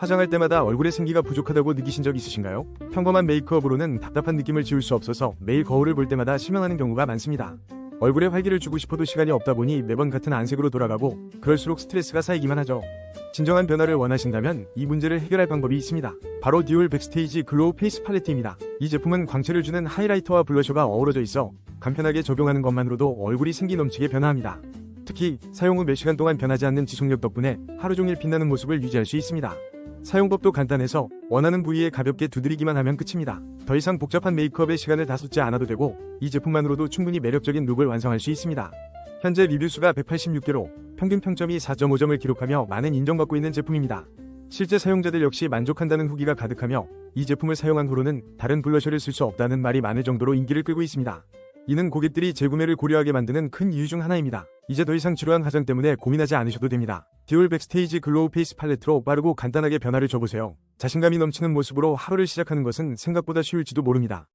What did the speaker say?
화장할 때마다 얼굴에 생기가 부족하다고 느끼신 적 있으신가요? 평범한 메이크업으로는 답답한 느낌을 지울 수 없어서 매일 거울을 볼 때마다 실망하는 경우가 많습니다. 얼굴에 활기를 주고 싶어도 시간이 없다 보니 매번 같은 안색으로 돌아가고 그럴수록 스트레스가 쌓이기만 하죠. 진정한 변화를 원하신다면 이 문제를 해결할 방법이 있습니다. 바로 디올 백스테이지 글로우 페이스 팔레트입니다. 이 제품은 광채를 주는 하이라이터와 블러셔가 어우러져 있어 간편하게 적용하는 것만으로도 얼굴이 생기 넘치게 변화합니다. 특히 사용 후 몇 시간 동안 변하지 않는 지속력 덕분에 하루 종일 빛나는 모습을 유지할 수 있습니다. 사용법도 간단해서 원하는 부위에 가볍게 두드리기만 하면 끝입니다. 더 이상 복잡한 메이크업에 시간을 다 쏟지 않아도 되고 이 제품만으로도 충분히 매력적인 룩을 완성할 수 있습니다. 현재 리뷰 수가 186개로 평균 평점이 4.5점을 기록하며 많은 인정받고 있는 제품입니다. 실제 사용자들 역시 만족한다는 후기가 가득하며 이 제품을 사용한 후로는 다른 블러셔를 쓸 수 없다는 말이 많을 정도로 인기를 끌고 있습니다. 이는 고객들이 재구매를 고려하게 만드는 큰 이유 중 하나입니다. 이제 더 이상 지루한 화장 때문에 고민하지 않으셔도 됩니다. 디올 백스테이지 글로우 페이스 팔레트로 빠르고 간단하게 변화를 줘보세요. 자신감이 넘치는 모습으로 하루를 시작하는 것은 생각보다 쉬울지도 모릅니다.